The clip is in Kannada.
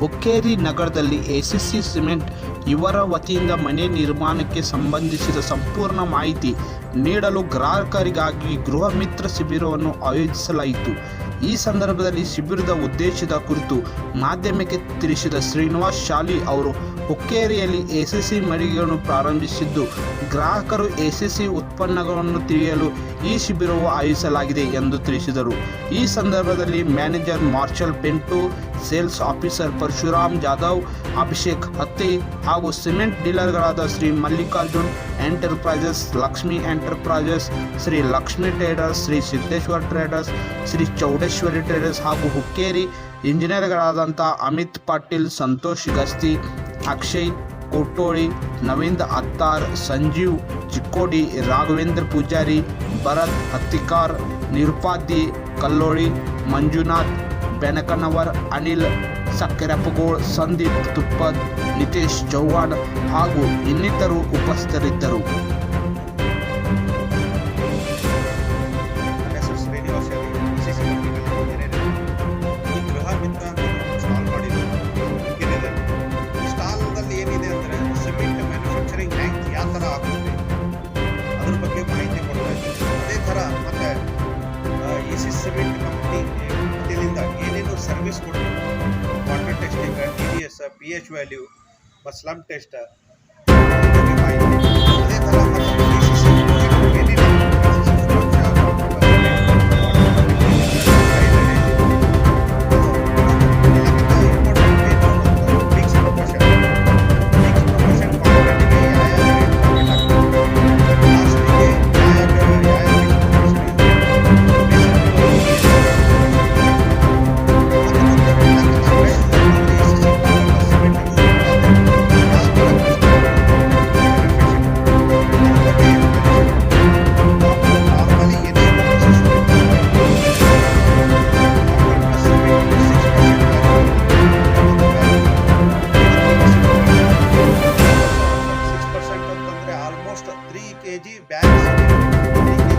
ಹುಕ್ಕೇರಿ ನಗರದಲ್ಲಿ ಎಸಿಸಿ ಸಿಮೆಂಟ್ ಇವರ ವತಿಯಿಂದ ಮನೆ ನಿರ್ಮಾಣಕ್ಕೆ ಸಂಬಂಧಿಸಿದ ಸಂಪೂರ್ಣ ಮಾಹಿತಿ ನೀಡಲು ಗ್ರಾಹಕರಿಗಾಗಿ ಗೃಹ ಮಿತ್ರ ಶಿಬಿರವನ್ನು ಆಯೋಜಿಸಲಾಯಿತು. ಈ ಸಂದರ್ಭದಲ್ಲಿ ಶಿಬಿರದ ಉದ್ದೇಶದ ಕುರಿತು ಮಾಧ್ಯಮಕ್ಕೆ ತಿಳಿಸಿದ ಶ್ರೀನಿವಾಸ್ ಶಾಲಿ ಅವರು ಹುಕ್ಕೇರಿಯಲ್ಲಿ ಎಸಿಸಿ ಮಳಿಗೆಗಳನ್ನು ಪ್ರಾರಂಭಿಸಿದ್ದು, ಗ್ರಾಹಕರು ಎಸಿಸಿ ಉತ್ಪನ್ನಗಳನ್ನು ತಿಳಿಯಲು ಈ ಶಿಬಿರವು ಆಯೋಜಿಸಲಾಗಿದೆ ಎಂದು ತಿಳಿಸಿದರು. ಈ ಸಂದರ್ಭದಲ್ಲಿ manager Marshal ಪೆಂಟು sales officer Parashuram Jadhav, Abhishek Hatti ಹಾಗೂ cement ಡೀಲರ್ಗಳಾದ Shri Mallikarjun enterprises, Lakshmi enterprises, Shri Lakshmi traders, Shri Siddeshwar traders, Shri Chowdeshwari traders ಹಾಗೂ ಹುಕ್ಕೇರಿ ಇಂಜಿನಿಯರ್ಗಳಾದಂಥ ಅಮಿತ್ ಪಾಟೀಲ್, ಸಂತೋಷ್ ಗಸ್ತಿ, ಅಕ್ಷಯ್ ಕೋಟೋಳಿ ನವೀಂದ್ ಅತ್ತಾರ್, ಸಂಜೀವ್ ಚಿಕ್ಕೋಡಿ, ರಾಘವೇಂದ್ರ ಪೂಜಾರಿ, ಭರತ್ ಹತ್ತಿಕಾರ್, ನಿರುಪಾದಿ ಕಲ್ಲೋಳಿ, ಮಂಜುನಾಥ್ ಬೆನಕನವರ್ ಅನಿಲ್ ಸಕ್ಕೆರಪ್ಪಗೋಳ್ ಸಂದೀಪ್ ತುಪ್ಪದ್ ನಿತೇಶ್ ಚೌಹಾಣ್ ಹಾಗೂ ಇನ್ನಿತರು ಉಪಸ್ಥಿತರಿದ್ದರು. ಸಿಮೆಂಟ್ ಕಂಪ್ನಿ ವತಿಯಿಂದ value service code, water testing, TDS, pH value, slump tester, give. Thank you.